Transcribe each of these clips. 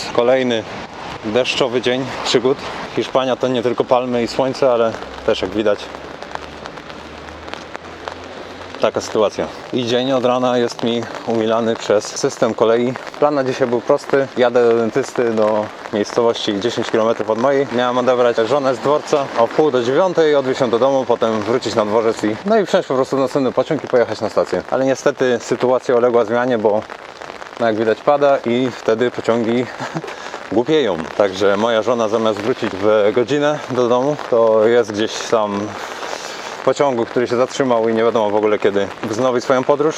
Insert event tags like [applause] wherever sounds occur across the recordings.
Jest kolejny deszczowy dzień przygód. Hiszpania to nie tylko palmy i słońce, ale też jak widać taka sytuacja. I dzień od rana jest mi umilany przez system kolei. Plan na dzisiaj był prosty. Jadę do dentysty do miejscowości 10 km od mojej. Miałem odebrać żonę z dworca o pół do dziewiątej, odwieźć ją do domu, potem wrócić na dworzec i no i wsiąść po prostu w następny pociąg i pojechać na stację. Ale niestety sytuacja uległa zmianie, bo no jak widać pada i wtedy pociągi [laughs] głupieją. Także moja żona zamiast wrócić w godzinę do domu, to jest gdzieś tam w pociągu, który się zatrzymał i nie wiadomo w ogóle kiedy wznowi swoją podróż.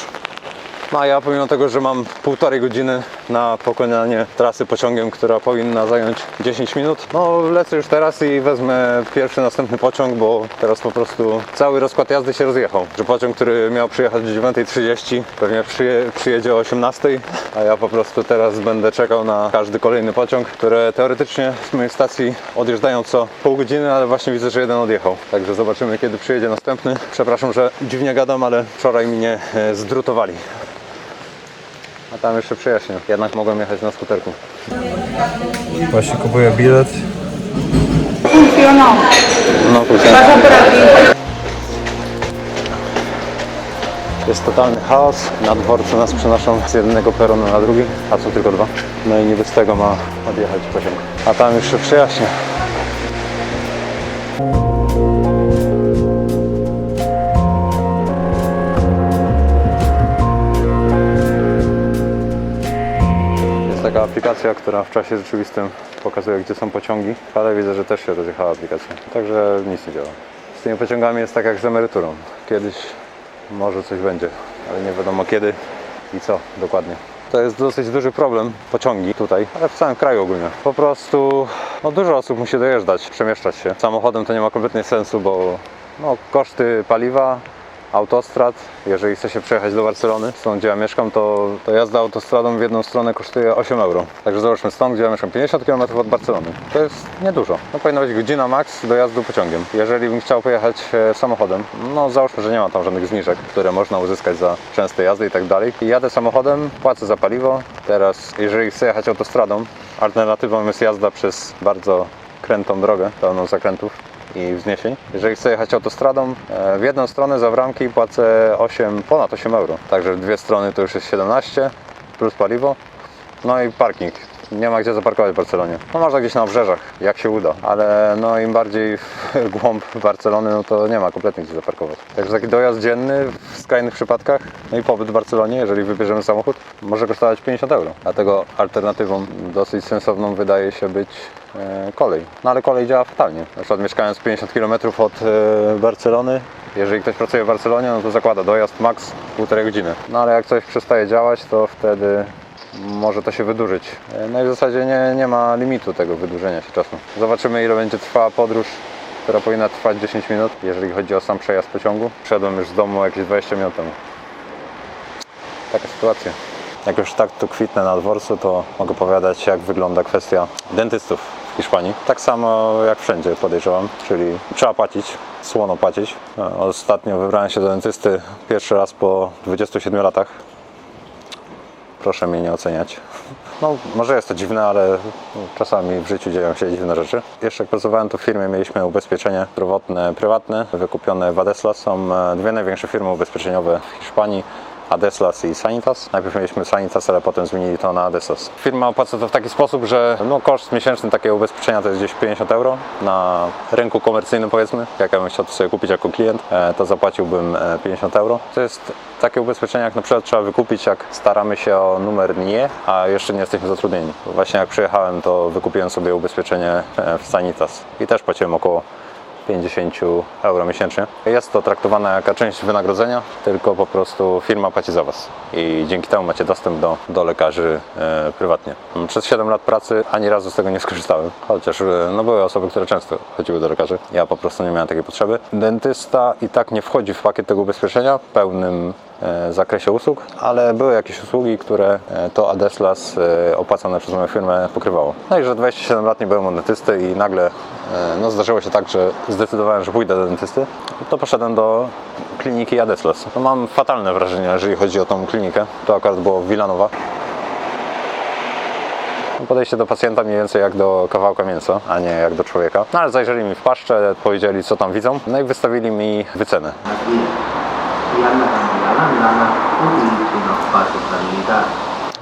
No a ja pomimo tego, że mam półtorej godziny na pokonanie trasy pociągiem, która powinna zająć 10 minut, no lecę już teraz i wezmę pierwszy następny pociąg, bo teraz po prostu cały rozkład jazdy się rozjechał. Że pociąg, który miał przyjechać o 9.30 pewnie przyje, przyjedzie o 18.00, a ja po prostu teraz będę czekał na każdy kolejny pociąg, które teoretycznie z mojej stacji odjeżdżają co pół godziny, ale właśnie widzę, że jeden odjechał. Także zobaczymy kiedy przyjedzie następny. Przepraszam, że dziwnie gadam, ale wczoraj mnie e, zdrutowali. A tam jeszcze przyjaźnie. Jednak mogłem jechać na skuterku. Właśnie kupuję bilet. No por aquí. Jest totalny chaos. Na dworcu nas przenoszą z jednego peronu na drugi, a są tylko dwa. No i niby z tego ma odjechać pociąg. A tam już się. Jest taka aplikacja, która w czasie rzeczywistym pokazuje, gdzie są pociągi, ale widzę, że też się rozjechała aplikacja. Także nic nie działa. Z tymi pociągami jest tak jak z emeryturą. Kiedyś może coś będzie, ale nie wiadomo kiedy i co dokładnie. To jest dosyć duży problem, pociągi tutaj, ale w całym kraju ogólnie. Po prostu no, dużo osób musi dojeżdżać, przemieszczać się. Samochodem to nie ma kompletnie sensu, bo no, koszty paliwa, autostrad. Jeżeli chce się przejechać do Barcelony, stąd gdzie ja mieszkam, to, to jazda autostradą w jedną stronę kosztuje 8 euro. Także zobaczmy stąd, gdzie ja mieszkam, 50 km od Barcelony. To jest niedużo. No powinna być godzina max dojazdu pociągiem. Jeżeli bym chciał pojechać e, samochodem, no załóżmy, że nie ma tam żadnych zniżek, które można uzyskać za częste jazdy i tak dalej. I jadę samochodem, płacę za paliwo. Teraz, jeżeli chcę jechać autostradą, alternatywą jest jazda przez bardzo krętą drogę, pełną zakrętów i wzniesień. Jeżeli chcę jechać autostradą, e, w jedną stronę za bramki płacę 8, ponad 8 euro. Także w dwie strony to już jest 17 plus paliwo. No i parking. Nie ma gdzie zaparkować w Barcelonie. No można gdzieś na obrzeżach, jak się uda, ale no im bardziej w [laughs] głąb Barcelony, no to nie ma kompletnie gdzie zaparkować. Także taki dojazd dzienny w skrajnych przypadkach, no i pobyt w Barcelonie, jeżeli wybierzemy samochód, może kosztować 50 euro. Dlatego alternatywą dosyć sensowną wydaje się być kolej. No ale kolej działa fatalnie. Na przykład mieszkając 50 km od e, Barcelony, jeżeli ktoś pracuje w Barcelonie, no to zakłada dojazd max półtorej godziny. No ale jak coś przestaje działać, to wtedy może to się wydłużyć. E, No i w zasadzie nie, nie ma limitu tego wydłużenia się czasu. Zobaczymy ile będzie trwała podróż, która powinna trwać 10 minut, jeżeli chodzi o sam przejazd pociągu. Wszedłem już z domu jakieś 20 minut temu. Taka sytuacja. Jak już tak tu kwitnę na dworcu, to mogę opowiadać jak wygląda kwestia dentystów Hiszpanii. Tak samo jak wszędzie podejrzewam, czyli trzeba płacić, słono płacić. E, Ostatnio wybrałem się do dentysty pierwszy raz po 27 latach. Proszę mnie nie oceniać. No, może jest to dziwne, ale czasami w życiu dzieją się dziwne rzeczy. Jeszcze jak pracowałem tu w firmie, mieliśmy ubezpieczenie zdrowotne, prywatne, wykupione w Adeslas. Są e, dwie największe firmy ubezpieczeniowe w Hiszpanii. Adeslas i Sanitas. Najpierw mieliśmy Sanitas, ale potem zmienili to na Adeslas. Firma opłaca to w taki sposób, że no, koszt miesięczny takiego ubezpieczenia to jest gdzieś 50 euro. Na rynku komercyjnym powiedzmy, jak ja bym chciał to sobie kupić jako klient, e, to zapłaciłbym e, 50 euro. To jest takie ubezpieczenie, jak na przykład trzeba wykupić, jak staramy się o numer NIE, a jeszcze nie jesteśmy zatrudnieni. Właśnie jak przyjechałem, to wykupiłem sobie ubezpieczenie e, w Sanitas i też płaciłem około 50 euro miesięcznie. Jest to traktowane jako część wynagrodzenia, tylko po prostu firma płaci za Was i dzięki temu macie dostęp do, do lekarzy e, prywatnie. Przez 7 lat pracy ani razu z tego nie skorzystałem, chociaż e, no, były osoby, które często chodziły do lekarzy. Ja po prostu nie miałem takiej potrzeby. Dentysta i tak nie wchodzi w pakiet tego ubezpieczenia pełnym zakresie usług, ale były jakieś usługi, które e, to Adeslas e, opłacane przez moją firmę pokrywało. No i że 27 lat nie byłem u dentysty i nagle e, no, zdarzyło się tak, że zdecydowałem, że pójdę do dentysty, to poszedłem do kliniki Adeslas. No, mam fatalne wrażenie, jeżeli chodzi o tą klinikę. To akurat było Wilanowa. Podejście do pacjenta mniej więcej jak do kawałka mięsa, a nie jak do człowieka. No ale zajrzeli mi w paszczę, powiedzieli co tam widzą, no i wystawili mi wycenę. Y sanidad.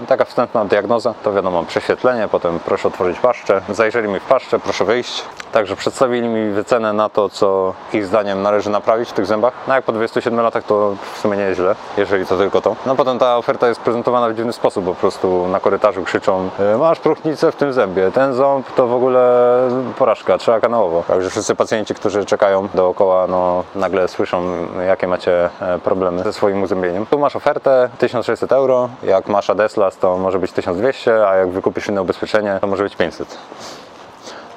Taka wstępna diagnoza, to wiadomo, prześwietlenie, potem proszę otworzyć paszczę. Zajrzeli mi w paszczę, proszę wyjść. Także przedstawili mi wycenę na to, co ich zdaniem należy naprawić w tych zębach. No jak po 27 latach to w sumie nie jest źle, jeżeli to tylko to. No potem ta oferta jest prezentowana w dziwny sposób, po prostu na korytarzu krzyczą "E, masz próchnicę w tym zębie, ten ząb to w ogóle porażka, trzeba kanałowo. Także wszyscy pacjenci, którzy czekają dookoła, no nagle słyszą jakie macie e, problemy ze swoim uzębieniem. Tu masz ofertę 1600 euro, jak masz Adeslas to może być 1200, a jak wykupisz inne ubezpieczenie to może być 500.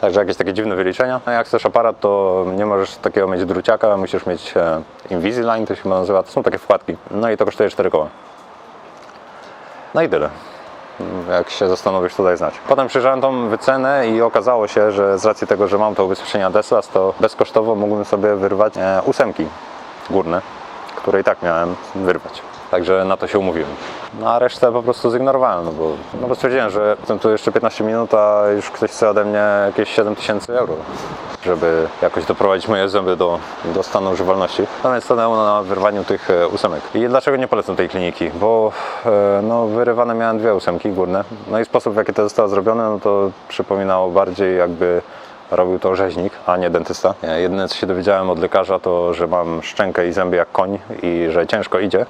Także jakieś takie dziwne wyliczenia. A jak chcesz aparat, to nie możesz takiego mieć druciaka, musisz mieć e, Invisalign, to się nazywa. To są takie wkładki. No i to kosztuje 4 koła. No i tyle. Jak się zastanowisz, to daj znać. Potem przyjrzałem tą wycenę i okazało się, że z racji tego, że mam to ubezpieczenie Deslas, to bezkosztowo mógłbym sobie wyrwać e, ósemki górne, które i tak miałem wyrwać. Także na to się umówiłem. No a resztę po prostu zignorowałem, no bo, no bo stwierdziłem, że jestem tu jeszcze 15 minut, a już ktoś chce ode mnie jakieś 7 tysięcy euro, żeby jakoś doprowadzić moje zęby do, do stanu używalności. No więc stanęło na wyrwaniu tych e, ósemek. I dlaczego nie polecam tej kliniki? Bo e, no, wyrywane miałem dwie ósemki górne. No i sposób w jaki to zostało zrobione, no to przypominało bardziej jakby robił to rzeźnik, a nie dentysta. Jedyne co się dowiedziałem od lekarza to, że mam szczękę i zęby jak koń i że ciężko idzie.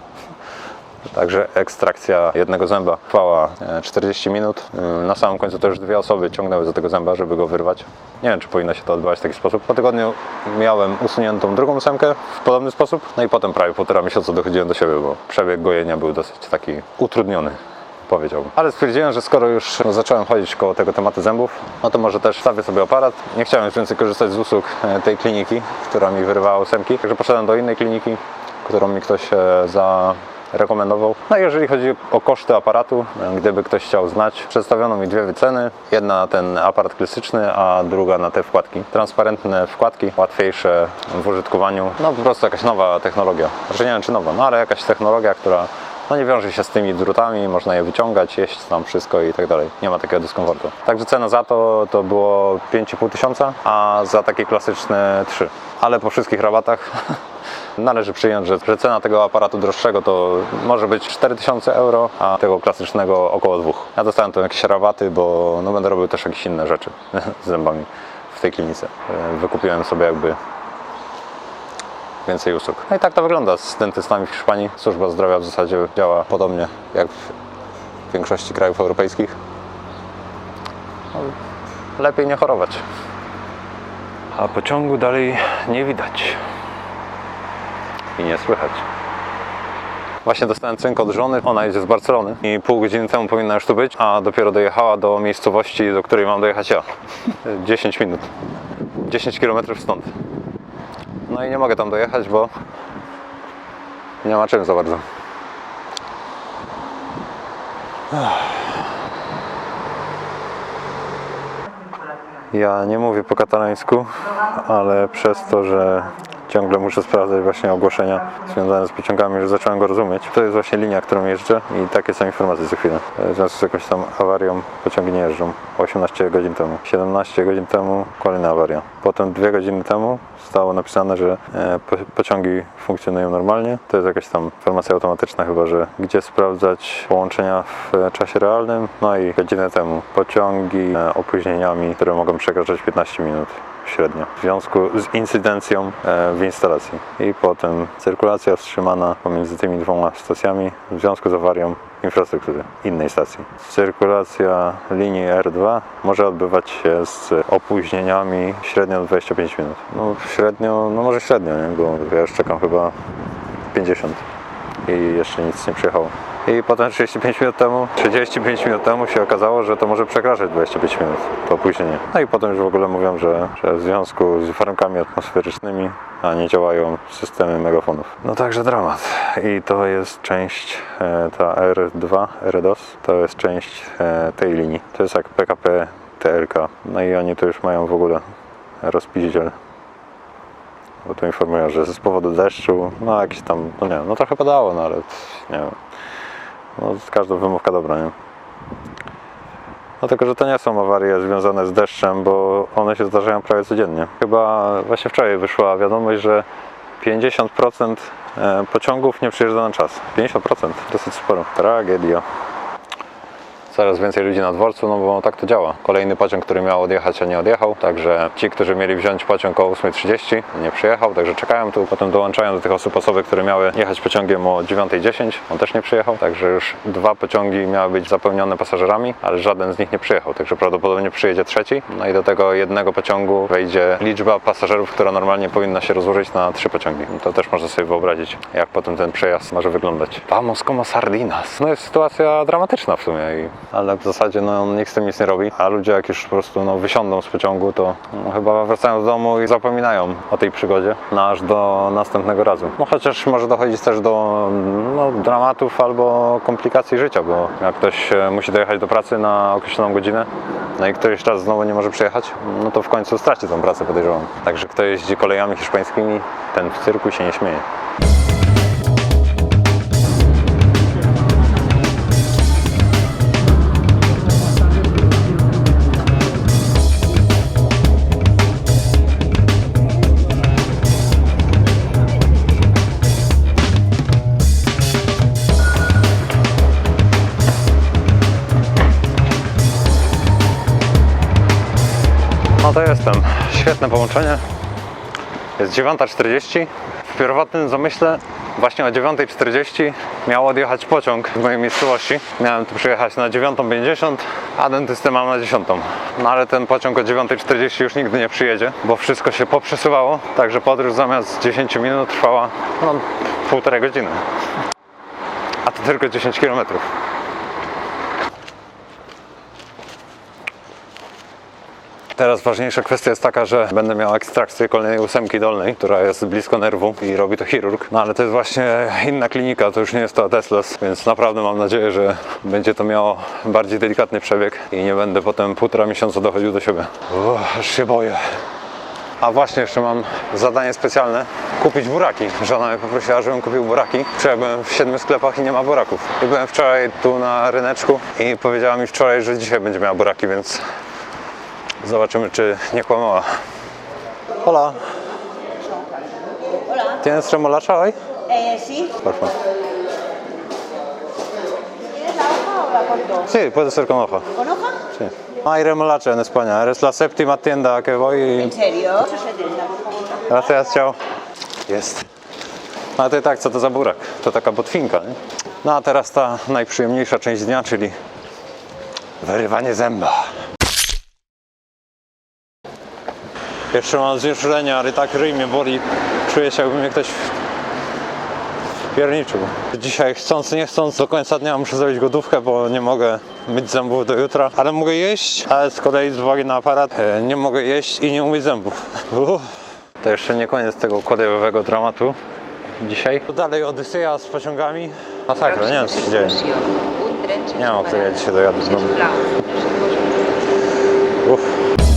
Także ekstrakcja jednego zęba trwała e, 40 minut. E, Na samym końcu już dwie osoby ciągnęły za tego zęba, żeby go wyrwać. Nie wiem, czy powinno się to odbywać w taki sposób. Po tygodniu miałem usuniętą drugą ósemkę w podobny sposób. No i potem prawie półtora miesiąca dochodziłem do siebie, bo przebieg gojenia był dosyć taki utrudniony. Powiedziałbym. Ale stwierdziłem, że skoro już zacząłem chodzić koło tego tematu zębów, no to może też stawię sobie aparat. Nie chciałem już więcej korzystać z usług e, tej kliniki, która mi wyrywała ósemki. Także poszedłem do innej kliniki, którą mi ktoś e, za rekomendował. No jeżeli chodzi o koszty aparatu, gdyby ktoś chciał znać, przedstawiono mi dwie wyceny. Jedna na ten aparat klasyczny, a druga na te wkładki. Transparentne wkładki, łatwiejsze w użytkowaniu. No po prostu jakaś nowa technologia. Znaczy nie wiem czy nowa, no ale jakaś technologia, która no nie wiąże się z tymi drutami, można je wyciągać, jeść tam wszystko i tak dalej. Nie ma takiego dyskomfortu. Także cena za to to było 5,5 tysiąca, a za takie klasyczne 3. Ale po wszystkich rabatach [laughs] należy przyjąć, że, że cena tego aparatu droższego to może być 4000 euro, a tego klasycznego około 2. Ja dostałem tu jakieś rabaty, bo no, będę robił też jakieś inne rzeczy [laughs] z zębami w tej klinice. E, Wykupiłem sobie jakby więcej usług. No i tak to wygląda z dentystami w Hiszpanii. Służba zdrowia w zasadzie działa podobnie jak w większości krajów europejskich. No, lepiej nie chorować. A pociągu dalej nie widać i nie słychać. Właśnie dostałem cynk od żony, ona jedzie z Barcelony i pół godziny temu powinna już tu być, a dopiero dojechała do miejscowości, do której mam dojechać ja. [laughs] 10 minut. 10 km stąd. No i nie mogę tam dojechać, bo nie ma czym za bardzo. Ja nie mówię po katalańsku, ale przez to, że ciągle muszę sprawdzać właśnie ogłoszenia związane z pociągami, że zacząłem go rozumieć. To jest właśnie linia, którą jeżdżę i takie są informacje co chwilę. W związku z jakąś tam awarią pociągi nie jeżdżą. 18 godzin temu, 17 godzin temu kolejna awaria. Potem dwie godziny temu zostało napisane, że e, po, pociągi funkcjonują normalnie. To jest jakaś tam informacja automatyczna chyba, że gdzie sprawdzać połączenia w e, czasie realnym. No i godzinę temu pociągi e, opóźnieniami, które mogą przekraczać 15 minut średnio w związku z incydencją e, w instalacji. I potem cyrkulacja wstrzymana pomiędzy tymi dwoma stacjami w związku z awarią infrastruktury innej stacji. Cyrkulacja linii R2 może odbywać się z opóźnieniami średnio 25 minut. No średnio, no może średnio, nie? bo ja już czekam chyba 50 i jeszcze nic nie przyjechało. I potem 35 minut temu, 35 minut temu się okazało, że to może przekraczać 25 minut, to opóźnienie. No i potem już w ogóle mówią, że, że w związku z warunkami atmosferycznymi, a nie działają systemy megafonów. No także dramat. I to jest część, e, ta R2, RDOS, to jest część e, tej linii. To jest jak PKP TLK. No i oni to już mają w ogóle rozpiździel bo tu informują, że z powodu deszczu, no jakieś tam, no nie wiem, no trochę padało, no ale nie wiem. No każda wymówka dobra, nie? Dlatego, że to nie są awarie związane z deszczem, bo one się zdarzają prawie codziennie. Chyba właśnie wczoraj wyszła wiadomość, że 50% e, pociągów nie przyjeżdża na czas. 50%, dosyć sporo. Tragedia. Coraz więcej ludzi na dworcu, no bo tak to działa. Kolejny pociąg, który miał odjechać, a nie odjechał. Także ci, którzy mieli wziąć pociąg o 8.30, nie przyjechał, także czekają tu. Potem dołączają do tych osób osoby, które miały jechać pociągiem o 9.10. On też nie przyjechał, także już dwa pociągi miały być zapełnione pasażerami, ale żaden z nich nie przyjechał, także prawdopodobnie przyjedzie trzeci. No i do tego jednego pociągu wejdzie liczba pasażerów, która normalnie powinna się rozłożyć na trzy pociągi. To też można sobie wyobrazić, jak potem ten przejazd może wyglądać. Vamos como sardinas. No jest sytuacja dramatyczna w sumie, i, ale w zasadzie no, nikt z tym nic nie robi, a ludzie jak już po prostu no, wysiądą z pociągu, to no, chyba wracają do domu i zapominają o tej przygodzie, no, aż do następnego razu. No chociaż może dochodzić też do no, dramatów albo komplikacji życia, bo jak ktoś e, musi dojechać do pracy na określoną godzinę, no i któryś czas znowu nie może przyjechać, no to w końcu straci tą pracę, podejrzewam. Także kto jeździ kolejami hiszpańskimi, ten w cyrku się nie śmieje. To jestem. Świetne połączenie. Jest 9.40. W pierwotnym zamyśle właśnie o 9.40 miał odjechać pociąg z mojej miejscowości. Miałem tu przyjechać na 9.50, a dentystę mam na 10. No ale ten pociąg o 9.40 już nigdy nie przyjedzie, bo wszystko się poprzesuwało. Także podróż zamiast 10 minut trwała no, półtorej godziny. A to tylko 10 kilometrów. Teraz ważniejsza kwestia jest taka, że będę miał ekstrakcję kolejnej ósemki dolnej, która jest blisko nerwu i robi to chirurg. No ale to jest właśnie inna klinika, to już nie jest to Teslas, więc naprawdę mam nadzieję, że będzie to miało bardziej delikatny przebieg i nie będę potem półtora miesiąca dochodził do siebie. Uff, aż się boję. A właśnie jeszcze mam zadanie specjalne. Kupić buraki. Żona mnie poprosiła, żebym kupił buraki. Wczoraj byłem w siedmiu sklepach i nie ma buraków. I byłem wczoraj tu na ryneczku i powiedziała mi wczoraj, że dzisiaj będzie miała buraki, więc Zobaczymy, czy nie kłamała. Hola. Hola. ¿Tienes remolacha hoy? Eh, sí. Porfa. ¿Tienes la hoja o la corto? Sí, puede ser con hoja. ¿Con hoja? Sí. Hay remolacha en España. Eres la séptima tienda que voy y... ¿En serio? 8,70, por favor. Gracias, ciao. Jest. A to i tak, co to za burak? To taka botwinka, nie? No a teraz ta najprzyjemniejsza część dnia, czyli wyrywanie zęba. Jeszcze mam znieczulenie, ale tak ryj mnie boli. Czuję się, jakby mnie ktoś pierniczył. Dzisiaj chcąc, nie chcąc, do końca dnia muszę zrobić godówkę, bo nie mogę myć zębów do jutra. Ale mogę jeść, ale z kolei z uwagi na aparat e, nie mogę jeść i nie umyć zębów. Uff. To jeszcze nie koniec tego kolejowego dramatu dzisiaj. Dalej Odyseja z pociągami. Masakra, nie wiem co się dzieje. Nie wiem, o której ja dzisiaj dojadę z domu. Uff.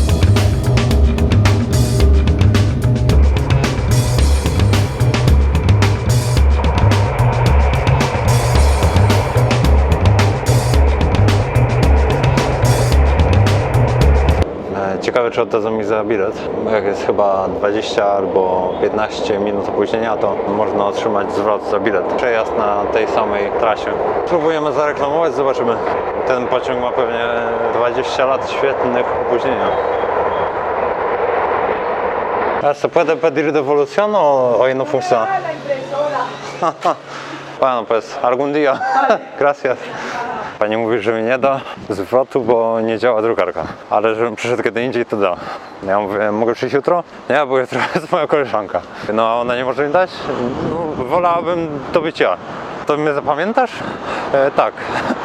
Czy oddadzą mi za bilet. Jak jest chyba 20 albo 15 minut opóźnienia, to można otrzymać zwrot za bilet. Przejazd na tej samej trasie. Spróbujemy zareklamować, zobaczymy. Ten pociąg ma pewnie 20 lat świetnych opóźnienia. Ah, ¿Se puede pedir devolución o hoy no funciona? Bueno, pues algún día. Gracias. Pani mówi, że mi nie da zwrotu, bo nie działa drukarka. Ale żebym przyszedł kiedy indziej, to da. Ja mówię, mogę przyjść jutro? Nie, bo jutro [laughs] jest moja koleżanka. No, a ona nie może mi dać? No, wolałabym to być ja. To mnie zapamiętasz? E, tak.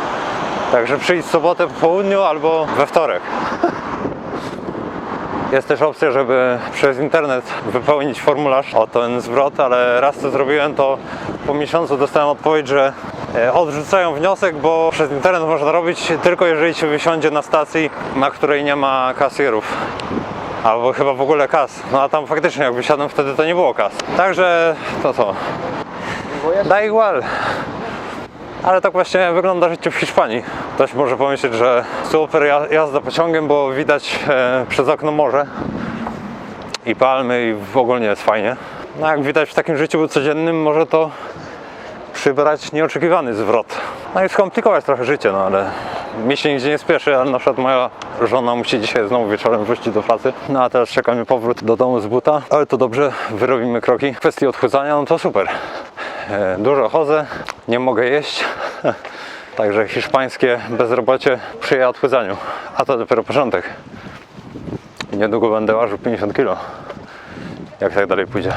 [laughs] Także przyjdź w sobotę po południu albo we wtorek. [laughs] Jest też opcja, żeby przez internet wypełnić formularz o ten zwrot, ale raz to zrobiłem, to po miesiącu dostałem odpowiedź, że odrzucają wniosek, bo przez internet można robić tylko jeżeli się wysiądzie na stacji, na której nie ma kasjerów. Albo chyba w ogóle kas. No a tam faktycznie jak wysiadłem wtedy to nie było kas. Także to co? Da igual. Ale tak właśnie wygląda życie w Hiszpanii. Ktoś może pomyśleć, że super ja- jazda pociągiem, bo widać e, przez okno morze i palmy i w ogóle jest fajnie. No jak widać w takim życiu codziennym może to przybrać nieoczekiwany zwrot. No i skomplikować trochę życie, no ale mi się nigdzie nie spieszy, ale na przykład moja żona musi dzisiaj znowu wieczorem wrócić do pracy. No a teraz czeka mnie powrót do domu z buta, ale to dobrze, wyrobimy kroki. W kwestii odchudzania, no to super. E, Dużo chodzę, nie mogę jeść. [laughs] Także hiszpańskie bezrobocie sprzyja odchudzaniu. A to dopiero początek. Niedługo będę ważył 50 kg. Jak tak dalej pójdzie.